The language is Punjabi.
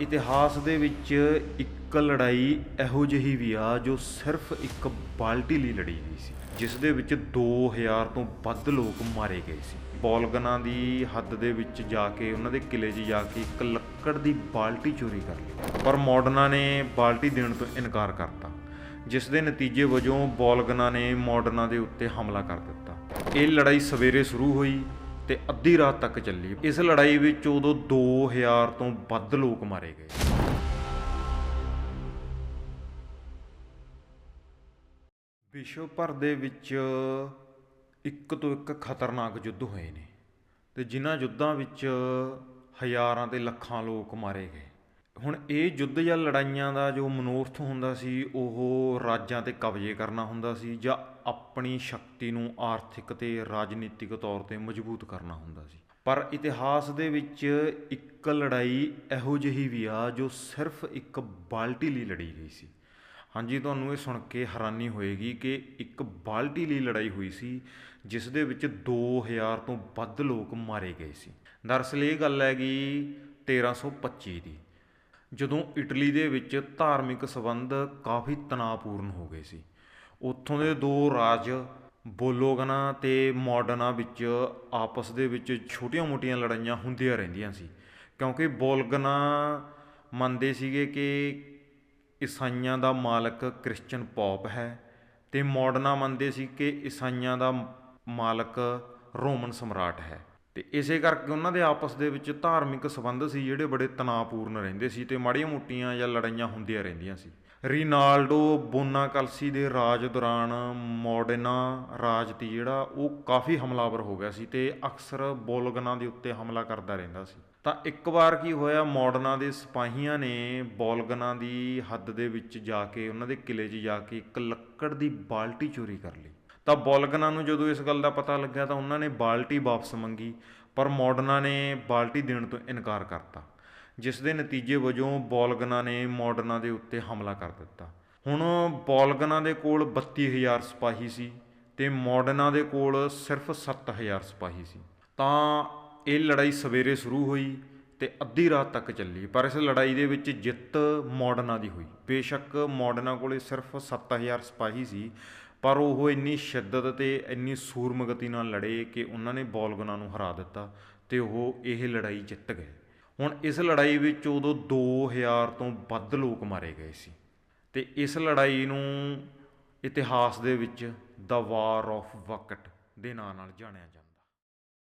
ਇਤਿਹਾਸ ਦੇ ਵਿੱਚ ਇੱਕ ਲੜਾਈ ਇਹੋ ਜਿਹੀ ਵੀ ਆ ਜੋ ਸਿਰਫ ਇੱਕ ਬਾਲਟੀ ਲਈ ਲੜੀ ਗਈ ਸੀ, ਜਿਸ ਦੇ ਵਿੱਚ 2000 ਤੋਂ ਵੱਧ ਲੋਕ ਮਾਰੇ ਗਏ ਸੀ। ਬੌਲਗਨਾਂ ਦੀ ਹੱਦ ਦੇ ਵਿੱਚ ਜਾ ਕੇ, ਉਹਨਾਂ ਦੇ ਕਿਲੇ 'ਚ ਜਾ ਕੇ ਇੱਕ ਲੱਕੜ ਦੀ ਬਾਲਟੀ ਚੋਰੀ ਕਰ ਲਈ। ਪਰ ਮਾਡਰਨਾਂ ਨੇ ਬਾਲਟੀ ਦੇਣ ਤੋਂ ਇਨਕਾਰ ਕਰਤਾ, ਜਿਸ ਦੇ ਨਤੀਜੇ ਵਜੋਂ ਬੌਲਗਨਾਂ ਨੇ ਮਾਡਰਨਾਂ ਦੇ ਉੱਤੇ ਹਮਲਾ ਕਰ ਦਿੱਤਾ। ਇਹ ਲੜਾਈ ਸਵੇਰੇ ਸ਼ੁਰੂ ਹੋਈ ਤੇ ਅੱਧੀ ਰਾਤ ਤੱਕ ਚੱਲੀ। ਇਸ ਲੜਾਈ ਵਿੱਚ ਉਦੋਂ 2000 ਤੋਂ ਵੱਧ ਲੋਕ ਮਾਰੇ ਗਏ। ਵਿਸ਼ਵ ਭਰ ਦੇ ਵਿੱਚ ਇੱਕ ਤੋਂ ਇੱਕ ਖਤਰਨਾਕ ਯੁੱਧ ਹੋਏ ਨੇ ਤੇ ਜਿਨ੍ਹਾਂ ਯੁੱਧਾਂ ਵਿੱਚ ਹਜ਼ਾਰਾਂ ਤੇ ਲੱਖਾਂ ਲੋਕ ਮਾਰੇ ਗਏ। ਹੁਣ ਇਹ ਯੁੱਧ ਜਾਂ ਲੜਾਈਆਂ ਦਾ ਜੋ ਮਨੋਰਥ ਹੁੰਦਾ ਸੀ, ਉਹ ਰਾਜਾਂ ਤੇ ਕਬਜ਼ੇ ਕਰਨਾ ਹੁੰਦਾ ਸੀ ਜਾਂ ਆਪਣੀ ਸ਼ਕਤੀ ਨੂੰ ਆਰਥਿਕ ਤੇ ਰਾਜਨੀਤਿਕ ਤੌਰ ਤੇ ਮਜ਼ਬੂਤ ਕਰਨਾ ਹੁੰਦਾ ਸੀ। ਪਰ ਇਤਿਹਾਸ ਦੇ ਵਿੱਚ ਇੱਕ ਲੜਾਈ ਇਹੋ ਜਿਹੀ ਵੀ ਆ ਜੋ ਸਿਰਫ ਇੱਕ ਬਾਲਟੀ ਲਈ ਲੜੀ ਗਈ ਸੀ। ਹਾਂਜੀ, ਤੁਹਾਨੂੰ ਇਹ ਸੁਣ ਕੇ ਹੈਰਾਨੀ ਹੋਏਗੀ ਕਿ ਇੱਕ ਬਾਲਟੀ ਲਈ ਲੜਾਈ ਹੋਈ ਸੀ, ਜਿਸ ਦੇ ਵਿੱਚ 2000 ਤੋਂ ਵੱਧ ਲੋਕ ਮਾਰੇ ਗਏ ਸੀ। ਦਰਅਸਲ ਇਹ ਗੱਲ ਹੈਗੀ 1325 ਦੀ। ਜਦੋਂ ਇਟਲੀ ਦੇ ਵਿੱਚ ਧਾਰਮਿਕ ਸੰਬੰਧ ਕਾਫੀ ਤਣਾਅਪੂਰਨ ਹੋ ਗਏ ਸੀ, ਉੱਥੋਂ ਦੇ ਦੋ ਰਾਜ, ਬੋਲੋਗਨਾ ਤੇ ਮਾਡਰਨਾ ਵਿੱਚ ਆਪਸ ਦੇ ਵਿੱਚ ਛੋਟੀਆਂ-ਮੋਟੀਆਂ ਲੜਾਈਆਂ ਹੁੰਦੀਆਂ ਰਹਿੰਦੀਆਂ ਸੀ, ਕਿਉਂਕਿ ਬੋਲਗਨਾ ਮੰਨਦੇ ਸੀਗੇ ਕਿ ਈਸਾਈਆਂ ਦਾ ਮਾਲਕ ਕ੍ਰਿਸਚੀਅਨ ਪੌਪ ਹੈ ਤੇ ਮਾਡਰਨਾ ਮੰਨਦੇ ਸੀ ਕਿ ਈਸਾਈਆਂ ਦਾ ਮਾਲਕ ਰੋਮਨ ਸਮਰਾਟ ਹੈ। ਤੇ ਇਸੇ ਕਰਕੇ ਉਹਨਾਂ ਦੇ ਆਪਸ ਦੇ ਵਿੱਚ ਧਾਰਮਿਕ ਸਬੰਧ ਸੀ ਜਿਹੜੇ ਬੜੇ ਤਣਾਅਪੂਰਨ ਰਹਿੰਦੇ ਸੀ ਤੇ ਮਾੜੀਆਂ ਮੋਟੀਆਂ ਜਾਂ ਲੜਾਈਆਂ ਹੁੰਦੀਆਂ ਰਹਿੰਦੀਆਂ ਸੀ। ਰੀਨਾਲਡੋ ਬੋਨਾਕਲਸੀ ਦੇ ਰਾਜ ਦੌਰਾਨ ਮੋਡਰਨਾ ਰਾਜ ਤੀ ਜਿਹੜਾ ਉਹ ਕਾਫੀ ਹਮਲਾਵਰ ਹੋ ਗਿਆ ਸੀ ਤੇ ਅਕਸਰ ਬੋਲਗਨਾ ਦੇ ਉੱਤੇ ਹਮਲਾ ਕਰਦਾ ਰਹਿੰਦਾ ਸੀ। ਤਾਂ ਇੱਕ ਵਾਰ ਕੀ ਹੋਇਆ ਮਾਡਰਨਾ ਦੇ ਸਿਪਾਹੀਆਂ ਨੇ ਬੋਲਗਨਾ ਦੀ ਹੱਦ ਦੇ ਵਿੱਚ ਜਾ ਕੇ, ਉਹਨਾਂ ਦੇ ਕਿਲੇ 'ਚ ਜਾ ਕੇ ਇੱਕ ਲੱਕੜ ਦੀ ਬਾਲਟੀ ਚੋਰੀ ਕਰ ਲਈ। ਤਾਂ ਬੋਲਗਨਾਂ ਨੂੰ ਜਦੋਂ ਇਸ ਗੱਲ ਦਾ ਪਤਾ ਲੱਗਿਆ ਤਾਂ ਉਹਨਾਂ ਨੇ ਬਾਲਟੀ ਵਾਪਸ ਮੰਗੀ, ਪਰ ਮਾਡਰਨਾ ਨੇ ਬਾਲਟੀ ਦੇਣ ਤੋਂ ਇਨਕਾਰ ਕਰਤਾ, ਜਿਸ ਦੇ ਨਤੀਜੇ ਵਜੋਂ ਬੋਲਗਨਾਂ ਨੇ ਮਾਡਰਨਾ ਦੇ ਉੱਤੇ ਹਮਲਾ ਕਰ ਦਿੱਤਾ। ਹੁਣ ਬੋਲਗਨਾਂ ਦੇ ਕੋਲ 32000 ਸਿਪਾਹੀ ਸੀ ਤੇ ਮਾਡਰਨਾ ਦੇ ਕੋਲ ਸਿਰਫ 7000 ਸਿਪਾਹੀ ਸੀ। ਤਾਂ ਇਹ ਲੜਾਈ ਸਵੇਰੇ ਸ਼ੁਰੂ ਹੋਈ ਤੇ ਅੱਧੀ ਰਾਤ ਤੱਕ ਚੱਲੀ, ਪਰ ਇਸ ਲੜਾਈ ਦੇ ਵਿੱਚ ਜਿੱਤ ਮਾਡਰਨਾ ਦੀ ਹੋਈ। ਬੇਸ਼ੱਕ ਮਾਡਰਨਾ ਕੋਲੇ ਸਿਰਫ 7000 ਸਿਪਾਹੀ ਸੀ ਪਰ ਉਹ ਇੰਨੀ ਸ਼ਿੱਦਤ ਤੇ ਇੰਨੀ ਸੂਰਮਗਤੀ ਨਾਲ ਲੜੇ ਕਿ ਉਹਨਾਂ ਨੇ ਬੋਲਗਨਾ ਨੂੰ ਹਰਾ ਦਿੱਤਾ ਤੇ ਉਹ ਇਹ ਲੜਾਈ ਜਿੱਤ ਗਏ। ਹੁਣ ਇਸ ਲੜਾਈ ਵਿੱਚ ਉਦੋਂ 2000 ਤੋਂ ਵੱਧ ਲੋਕ ਮਾਰੇ ਗਏ ਸੀ ਤੇ ਇਸ ਲੜਾਈ ਨੂੰ ਇਤਿਹਾਸ ਦੇ ਵਿੱਚ ਦਾ ਵਾਰ ਆਫ ਵਕਟ ਦੇ ਨਾਂ ਨਾਲ ਜਾਣਿਆ ਜਾਂਦਾ।